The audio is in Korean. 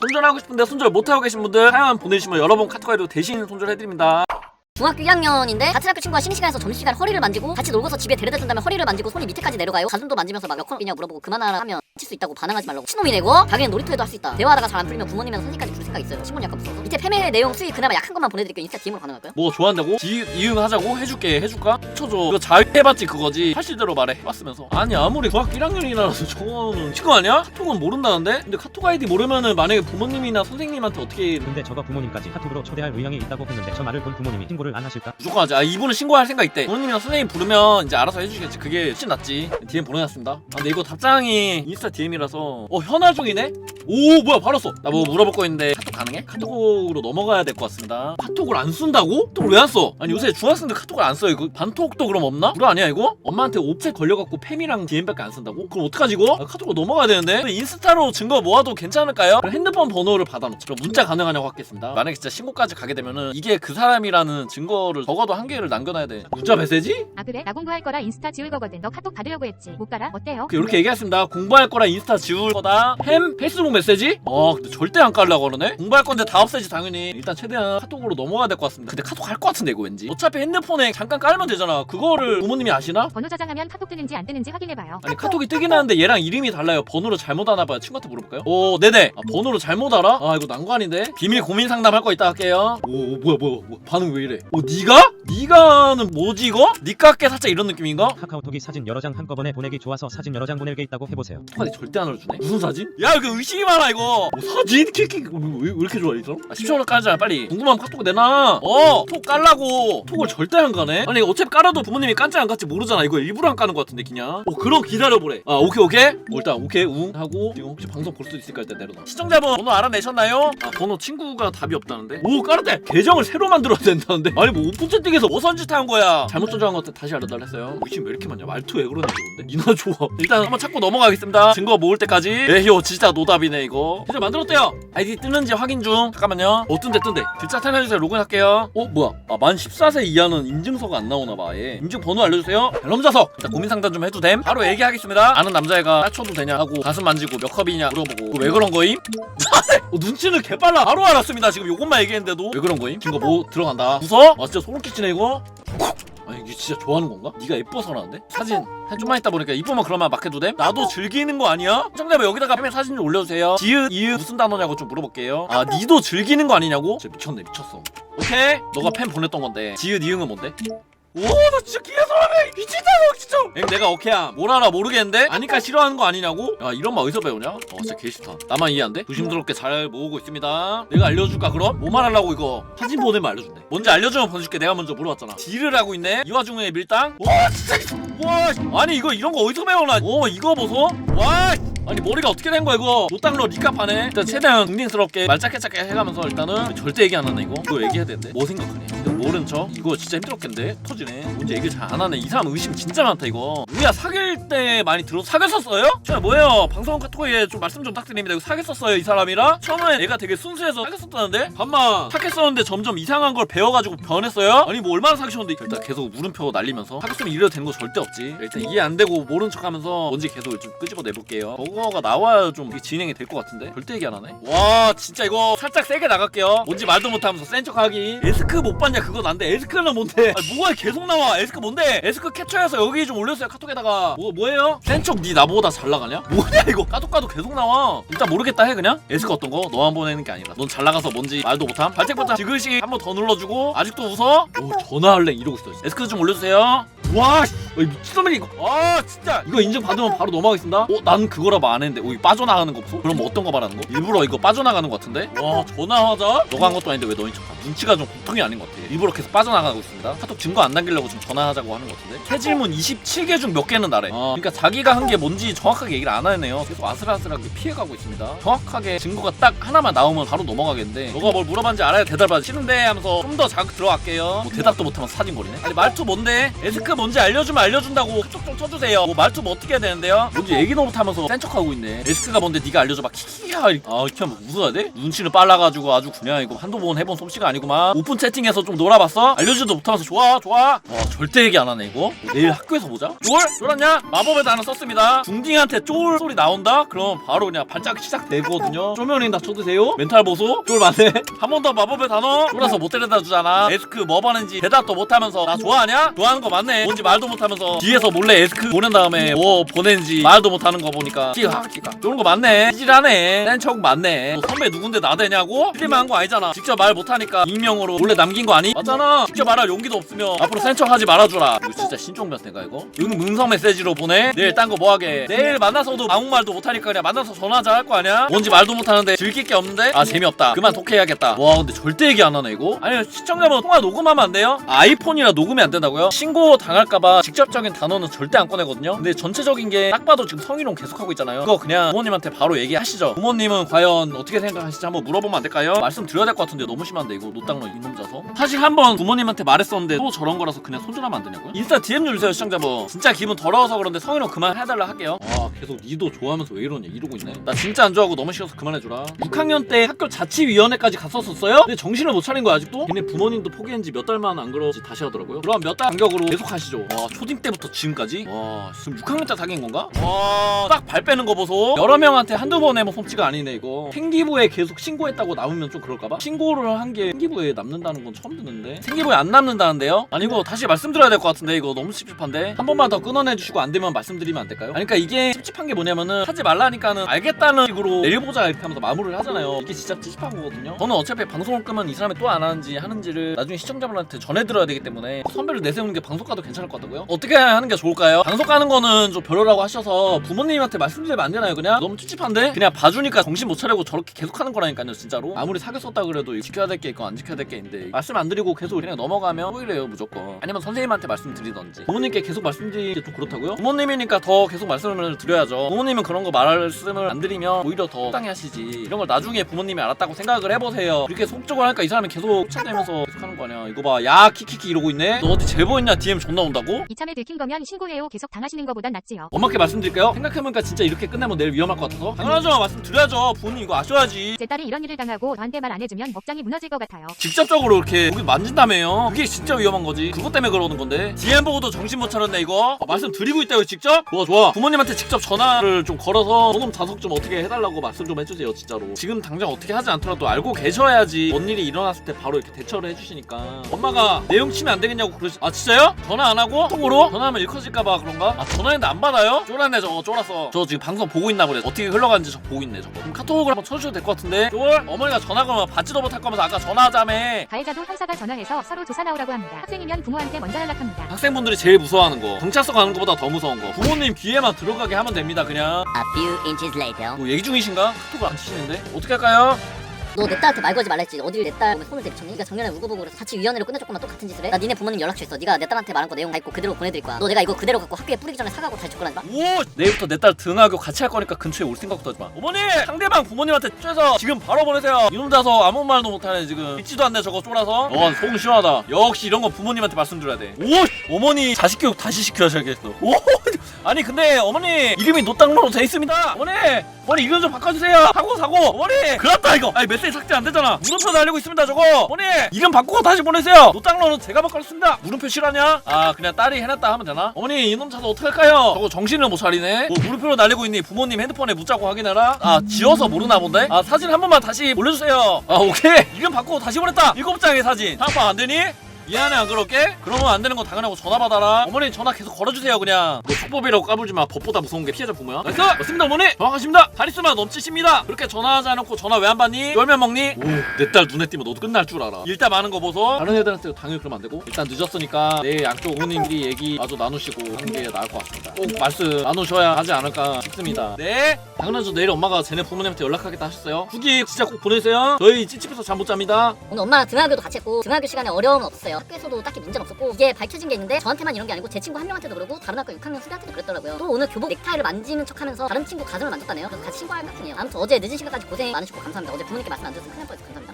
손절하고 싶은데 손절 못하고 계신 분들 사연 보내주시면 여러분 카톡에도 대신 손절해드립니다. 중학교 2학년인데 같은 학교 친구가 쉬는 시간에서 점심 시간 허리를 만지고 같이 놀고서 집에 데려다 준 다음에 허리를 만지고 손이 밑에까지 내려가요? 가슴도 만지면서 막 몇 컷이냐 물어보고 그만하라 하면 칠 수 있다고 반항하지 말라고. 친놈이 내고 자기는 놀이터에도 할 수 있다. 대화하다가 잘 안 풀리면 부모님이랑 선생님까지 부를 생각 있어요. 신문이 약간 무서워서 밑에 패밀 내용 수익 그나마 약한 것만 보내드릴게요. 인스타 DM으로 가능할까요? 뭐 좋아한다고? 이, 이응 하자고? 해줄게. 해줄까? 쳐줘 이거 잘 해봤지 그거지 사실대로 말해 해봤으면서 아니 아무리 중학교 1학년이라서 저거는 친구 아니야? 카톡은 모른다는데? 근데 카톡 아이디 모르면은 만약에 부모님이나 선생님한테 어떻게 근데 저거 부모님까지 카톡으로 초대할 의향이 있다고 했는데 저 말을 본 부모님이 신고를 안 하실까? 무조건 하지 아 이분은 신고할 생각 있대 부모님이랑 선생님 부르면 이제 알아서 해주시겠지 그게 훨씬 낫지 DM 보내놨습니다 아 근데 이거 답장이 인스타 DM이라서 어 현아 중이네? 오 뭐야 바로 써 나 뭐 물어볼 거 있는데 카톡 가능해? 카톡으로 넘어가야 될 것 같습니다 카톡을 안 쓴다고? 카톡을 왜 안 써? 아니 요새 중학생들 카톡을 안 써요 이거 반톡 도 그럼 없나? 불 아니야 이거? 엄마한테 옵셋 걸려갖고 팸이랑 DM밖에 안 쓴다고? 그럼 어떡하지 이거? 아, 카톡으로 넘어가야 되는데 인스타로 증거 모아도 괜찮을까요? 핸드폰 번호를 받아놓자 그럼 문자 가능하냐고 하겠습니다 만약에 진짜 신고까지 가게 되면은 이게 그 사람이라는 증거를 적어도 한 개를 남겨놔야 돼 문자 메시지? 아 그래? 나 공부할 거라 인스타 지울 거거든. 너 카톡 받으려고 했지. 못 가라? 어때요? 이렇게 얘기했습니다. 공부할 거라 인스타 지울 거다. 햄 페이스북 메시지? 어, 근데 절대 안 깔려고 그러네. 공부할 건데 다 없애지 당연히. 일단 최대한 카톡으로 넘어가야 될 것 같습니다. 근데 카톡 할 것 같은데 이거 왠지. 어차피 핸드폰에 잠깐 깔면 되잖아. 그거를 부모님이 아시나? 번호 저장하면 카톡 뜨는지 안 뜨는지 확인해봐요. 아니 카톡이 뜨긴 하는데 얘랑 이름이 달라요. 번호를 잘못 하나 봐요. 친구한테 물어볼까요? 오, 네네. 아, 번호를 잘못 알아? 아, 이거 난관인데. 비밀 고민 상담할 거 이따 할게요. 오, 오, 뭐야, 뭐야, 뭐야. 반응 왜 이래? 오, 니가? 니가는 뭐지 이거? 니깎게 살짝 이런 느낌인가? 카카오톡이 사진 여러 장 한꺼번에 보내기 좋아서 사진 여러 장 보내게 있다고 해보세요. 톡한테 절대 안 알려주네. 무슨 사진? 야, 이거 의심이 많아 이거. 뭐 사진? 킥킥 왜, 왜 이렇게 좋아해 이 사람? 아, 10초 원 깔자 빨리. 궁금하면 카톡 내놔. 어, 톡 깔라고. 톡을 절대 안 가네. 아니 어차피 깔아 도 부모님이 깐지 안 깐지 모르잖아. 이거 일부러 안 까는 것 같은데 그냥. 어, 그럼 기다려보래. 아, 오케이 오케이. 어, 일단 오케이 웅 하고 지금 혹시 방송 볼 수도 있을까 일단 내려놔. 시청자분 번호 알아내셨나요? 아, 번호 친구가 답이 없다는데. 오, 깔았대. 계정을 새로 만들어야 된다는데. 아니 뭐 오픈 채팅에서 뭐 선짓 한 거야. 잘못 조정한 것 같아. 다시 알려달라 했어요. 의심 왜 이렇게 많냐? 말투 왜 그러는지 근데. 이나 좋아. 일단 한번 찾고 넘어가겠습니다. 증거 모을 때까지. 에휴 진짜 노답이네 이거. 진짜 만들었대요. 아이디 뜨는지 확인 중. 잠깐만요. 어 뜬대 뜬대. 글자 탈해주세요. 로그인할게요. 어 뭐야? 아만 14세 이하는 인증서가 안 나오나 봐. 예. 인증 번호 알려주세요. 벨럼자석. 일단 고민 상담 좀 해도 됨. 바로 얘기하겠습니다. 아는 남자애가 따쳐도 되냐 하고 가슴 만지고 몇 컵이냐 물어보고 왜 그런 거임? 어, 눈치는 개빨라. 바로 알았습니다. 지금 요것만 얘기했는데도 왜 그런 거임? 증거 뭐 들어간다. 웃어? 아 진짜 소름 끼치네 이거. 아니 이게 진짜 좋아하는 건가? 네가 예뻐서라는데? 사진 한 좀만 있다 보니까 이쁘면 그러면 막 해도 돼? 나도 즐기는 거 아니야? 시청자분 여기다가 페면 사진 좀 올려주세요 지읒 이읒 무슨 단어냐고 좀 물어볼게요 아 니도 즐기는 거 아니냐고? 진짜 미쳤네 미쳤어 오케이 너가 펜 보냈던 건데 지읒 이응은 뭔데? 오나 진짜 기회서하네 미친다고 진짜. 엥 내가 오케이야. 뭘 알아 모르겠는데? 아니까 싫어하는 거 아니냐고? 야 이런 말 어디서 배우냐? 어 진짜 개 싫다 나만 이해 안 돼? 조심스럽게 잘 모으고 있습니다. 내가 알려줄까 그럼? 뭐 말하려고 이거? 사진 보내면 알려준대. 뭔지 알려주면 보내줄게. 내가 먼저 물어봤잖아. 딜을 하고 있네? 이 와중에 밀당? 와 진짜. 와 아니 이거 이런 거 어디서 배워나? 어 이거 보소. 와 아니 머리가 어떻게 된 거야 이거? 노땅로 리카파네? 일단 최대한 궁딩스럽게 말짝해짝해 해가면서 일단은 절대 얘기 안 하네 이거. 이거 얘기해야 되는데. 뭐 생각하냐 이거 모른 척? 이거 진짜 힘들었겠는데? 터지네. 뭔지 얘기 잘안 하네. 이 사람 의심 진짜 많다 이거. 우야 사귈 때 많이 들어 사귀었었어요? 저 뭐예요? 방송 카톡에 좀 말씀 좀 부탁드립니다. 이거 사귀었었어요 이 사람이랑? 처음에 얘가 되게 순수해서 사귀었었다는데? 반만 착했었는데 점점 이상한 걸 배워가지고 변했어요? 아니 뭐 얼마나 사귀셨는데? 일단 계속 물음표 날리면서 사귀었으면 이래도 되는 거 절대 없지. 일단 이해 안 되고 모른 척하면서 뭔지 계속 좀 끄집어 내볼게요 버거가 나와야 좀 이게 진행이 될 것 같은데? 절대 얘기 안 하네. 와 진짜 이거 살짝 세게 나갈게요. 뭔지 말도 못하면서 센 척하기. 에스크 못 봤냐? 그거 난데 에스크는 뭔데? 아, 뭐가 계속 나와? 에스크 뭔데? 에스크 캡처해서 여기 좀 올렸어요 카톡에다가. 뭐 뭐예요? 센 척 니 나보다 잘 나가냐? 뭐냐 이거? 까도 까도 계속 나와. 일단 모르겠다 해 그냥? 에스크 어떤 거? 너만 보내는 게 아니라. 넌 잘 나가서 뭔지 말도 못함. 발책부터 지글씨 한번 더 눌러주고 아직도 웃어? 오 전화할래? 이러고 있어 에스크 좀 올려주세요 와 씨, 어 이 미친놈이 이거. 아 진짜. 이거 인증 받으면 바로 넘어가겠습니다. 어 난 그거라고 안 했는데. 오 이거 빠져나가는 거 없어? 그럼 뭐 어떤 거 말하는 거? 일부러 이거 빠져나가는 거 같은데? 와 전화하자. 너가 한 것도 아닌데 왜 너인 척하 눈치가 좀 보통이 아닌 것 같아. 일부러 계속 빠져나가고 있습니다. 카톡 증거 안 남기려고 좀 전화하자고 하는 것 같은데? 새 질문 27개 중 몇 개는 나래. 어, 그러니까 자기가 한 게 뭔지 정확하게 얘기를 안 하네요. 계속 아슬아슬하게 피해가고 있습니다. 정확하게 증거가 딱 하나만 나오면 바로 넘어가겠는데? 너가 뭘 물어봤는지 알아야 대답하지. 싫은데 하면서 좀 더 자극 들어갈게요. 뭐 대답도 못하면 사진 거리네? 아니 말투 뭔데? 에스크 뭔지 알려주면 알려준다고 좀 쳐주세요. 뭐 말투 뭐 어떻게 해야 되는데요? 뭔지 얘기 너무 타면서 센 척하고 있네. 에스크가 뭔데 네가 알려줘 막 키키야. 아 이렇게 하면 웃어야 돼? 눈치를 빨라가지고 아주 그냥 이거 한두 번 해본 솜씨가 아니구만. 오픈 채팅에서 좀 놀아봤어? 알려주지도 못하면서 좋아 좋아. 와 절대 얘기 안 하네 이거. 내일 학교에서 보자. 쫄? 쫄았냐? 마법의 단어 썼습니다. 중딩한테 쫄 소리 나온다? 그럼 바로 그냥 발작 시작되거든요. 쫄면이 다 쳐드세요. 멘탈 보소. 쫄 맞네. 한 번 더 마법의 단어? 쫄아서 못 데려다 주잖아. 에스크 뭐 하는지 대답도 못하면서 나 좋아하냐? 좋아하는 거 맞네 뭔지 말도 못하면서 뒤에서 몰래 에스크 보낸 다음에 뭐 보낸지 말도 못하는 거 보니까 키가 키가 쫄은 거 맞네 찌질하네 센척 맞네 너 선배 누군데 나대냐고? 틀리면 한 거 아니잖아 직접 말 못하니까 익명으로 몰래 남긴 거 아니? 맞잖아 직접 말할 용기도 없으면 앞으로 센척 하지 말아주라 이거 진짜 신종 변태가 이거? 응 음성 메시지로 보내? 내일 딴 거 뭐하게 내일 만나서도 아무 말도 못하니까 그냥 만나서 전화하자 할 거 아니야? 뭔지 말도 못하는데 즐길 게 없는데? 아 재미없다 그만 독해야겠다 와 근데 절대 얘기 안 하네 이거? 아니 시청자분 통화 녹음하면 안 돼요? 아, 아이폰이라 녹음이 안 된다고요? 신고 당할 까봐 직접적인 단어는 절대 안 꺼내거든요. 근데 전체적인 게 딱 봐도 지금 성희롱 계속하고 있잖아요. 그거 그냥 부모님한테 바로 얘기하시죠. 부모님은 과연 어떻게 생각하실지? 한번 물어보면 안 될까요? 말씀드려야 될 것 같은데 너무 심한데 이거 노땅로 이놈 자서. 사실 한번 부모님한테 말했었는데 또 저런 거라서 그냥 손절하면 안 되냐고요? 인스타 DM 좀 주세요 시청자분 진짜 기분 더러워서 그런데 성희롱 그만 해달라 할게요. 아 계속 니도 좋아하면서 왜 이러냐 이러고 있네. 나 진짜 안 좋아하고 너무 싫어서 그만해줘라. 6학년 때 학교 자치위원회까지 갔었었어요? 근데 정신을 못 차린 거야 아직도? 걔네 부모님도 포기한 지 몇 달만 안 그러지 다시 하더라고요. 그럼 몇 달 간격으로 계속 하시 죠 와 초딩 때부터 지금까지 와 지금 6학년 때 사귄 건가? 와딱 발 빼는 거 보소 여러 명한테 한두 번 해본 솜씨가 아니네 이거 생기부에 계속 신고했다고 남으면 좀 그럴까봐? 신고를 한 게 생기부에 남는다는 건 처음 듣는데 생기부에 안 남는다는데요? 아니고 다시 말씀드려야 될 것 같은데 이거 너무 찝찝한데 한 번만 더 끊어내 주시고 안 되면 말씀드리면 안 될까요? 아니 그러니까 이게 찝찝한 게 뭐냐면은 하지 말라니까는 알겠다는 식으로 내일 보자 이렇게 하면서 마무리를 하잖아요 이게 진짜 찝찝한 거거든요 저는 어차피 방송을 끄면 이 사람이 또 안 하는지 하는지를 나중에 시청자분한테 전해들어야 되기 때문에 선배를 내세우는 게 방송가도 괜찮 을 것 같다고요? 어떻게 하는 게 좋을까요? 방송 가는 거는 좀 별로라고 하셔서 부모님한테 말씀드리면 안 되나요 그냥? 너무 찝찝한데? 그냥 봐주니까 정신 못 차리고 저렇게 계속 하는 거라니까요 진짜로 아무리 사귀 었다 그래도 지켜야 될 게 있고 안 지켜야 될 게 있는데 말씀 안 드리고 계속 그냥 넘어가면 후이래요 무조건 아니면 선생님한테 말씀드리던지 부모님께 계속 말씀드리기 좀 그렇다고요? 부모님이니까 더 계속 말씀을 드려야죠 부모님은 그런 거 말씀을 안 드리면 오히려 더 속상해 하시지 이런 걸 나중에 부모님이 알았다고 생각을 해보세요 이렇게 속적으로 하니까 이 사람이 계속 찾아내면서 계속 하는 거 아니야 이거 봐야 키키키 이러고 있네 너 어디 제보 있냐 DM 존나 온다고? 이참에 들킨 거면 신고해요. 계속 당하시는 거보단 낫지요. 엄마께 말씀드릴까요? 생각해보니까 진짜 이렇게 끝내면 내일 위험할 것 같아서 당연하죠 말씀드려야죠 부모님 이거 아셔야지 제 딸이 이런 일을 당하고 저한테 말 안 해주면 법장이 무너질 것 같아요. 직접적으로 이렇게 여기 만진다며요 그게 진짜 위험한 거지 그것 때문에 그러는 건데 DM 보고도 정신 못 차렸네 이거 아, 말씀드리고 있다고 직접? 좋아 좋아 부모님한테 직접 전화를 좀 걸어서 조금 자석 좀 어떻게 해달라고 말씀 좀 해주세요 진짜로 지금 당장 어떻게 하지 않더라도 알고 계셔야지 뭔 일이 일어났을 때 바로 이렇게 대처를 해주시니까 엄마가 내용 치면 안 되겠냐고 그러시 아 진짜요? 전화 안 하고? 통으로? 전화하면 일 커질까봐 그런가? 아 전화했는데 안 받아요? 쫄았네 저거 쫄았어 저 지금 방송 보고 있나 보네 어떻게 흘러가는지 저 보고 있네 저거 그럼 카톡을 한번 쳐주셔도 될 것 같은데 쫄? 어머니가 전화 걸면 받지도 못할 거면서 아까 전화하자며 가해자도 형사가 전화해서 서로 조사 나오라고 합니다. 학생이면 부모한테 먼저 연락합니다. 학생분들이 제일 무서워하는 거 경찰서 가는 것보다 더 무서운 거 부모님 귀에만 들어가게 하면 됩니다 그냥 A few inches later. 뭐 얘기 중이신가? 카톡을 안 치시는데 어떻게 할까요? 너 내 딸한테 말 걸지 말라 했지. 어딜 내딸 몸에 손을 대 미쳤니? 네가 작년에 우고보고 그래서 자치위원회로 끝내줬구만 똑같은 짓을 해? 나 니네 부모님 연락 취했어. 네가 내 딸한테 말한 거 내용 다 있고 그대로 보내드릴 거야. 너 내가 이거 그대로 갖고 학교에 뿌리기 전에 사가고 다시 접근하지 마 오! 내일부터 내 딸 등하교 같이 할 거니까 근처에 올 생각도 하지 마. 어머니! 상대방 부모님한테 쬐서 지금 바로 보내세요. 이놈 자서 아무 말도 못하네 지금. 있지도 않네 저거 쫄아서. 어 속은 시원하다. 역시 이런 거 부모님한테 말씀드려야 돼. 오! 어머니 자식 교육 다시 시켜야겠어? 오! 아니 근데 어머니 이름이 노땅로로 돼 있습니다. 어머니! 어 머니 이름 좀 바꿔주세요. 사고 사고. 어머니 그렇다 이거. 아니 메시지 삭제 안 되잖아. 물음표 달리고 있습니다 저거. 어머니 이름 바꾸고 다시 보내세요. 노땅로는 제가 바꿨습니다. 물음표 실하냐? 아 그냥 딸이 해놨다 하면 되나? 어머니 이놈 차도 어떡할까요? 저거 정신을 못 차리네. 뭐 물음표로 날리고 있니? 부모님 핸드폰에 묻자고 확인해라. 아 지어서 모르나 본데? 아 사진 한 번만 다시 올려주세요. 아 오케이. 이름 바꾸고 다시 보냈다. 일곱 장의 사진. 상파 안 되니? 미안해 안 그럴게? 그러면 안 되는 건 당연하고 전화 받아라. 어머니 전화 계속 걸어주세요 그냥. 뭐 축법이라고 까불지 마. 법보다 무서운 게 피해자 부모야. 나이스 맞습니다 어머니. 정확하십니다. 카리스마 넘치십니다. 그렇게 전화하지 않고 전화 왜 안 받니? 열면 먹니? 오내 딸 눈에 띄면 너도 끝날 줄 알아. 일단 많은 거 보소. 다른 애들한테 당연히 그러면 안 되고. 일단 늦었으니까 내일 양쪽 어머님끼리 얘기 마저 나누시고 하는 게 나을 것 같습니다. 꼭 말씀 나누셔야 하지 않을까 싶습니다. 네. 당연하죠. 내일 엄마가 쟤네 부모님한테 연락하겠다 하셨어요. 후기 진짜 꼭 보내세요. 저희 찌집해서 잠 못 잡니다. 오늘 엄마랑 등하교도 같이 했고 등하교 시간에 어려움은 없 학교에서도 딱히 문제는 없었고 이게 밝혀진 게 있는데 저한테만 이런 게 아니고 제 친구 한 명한테도 그러고 다른 학교 6학년 수리한테도 그랬더라고요. 또 오늘 교복 넥타이를 만지는 척하면서 다른 친구 가슴을 만졌다네요. 그래서 같이 신고할 같은데요. 아무튼 어제 늦은 시간까지 고생 많으시고 감사합니다. 어제 부모님께 말씀 안 드렸으면 큰일 날 뻔했어 감사합니다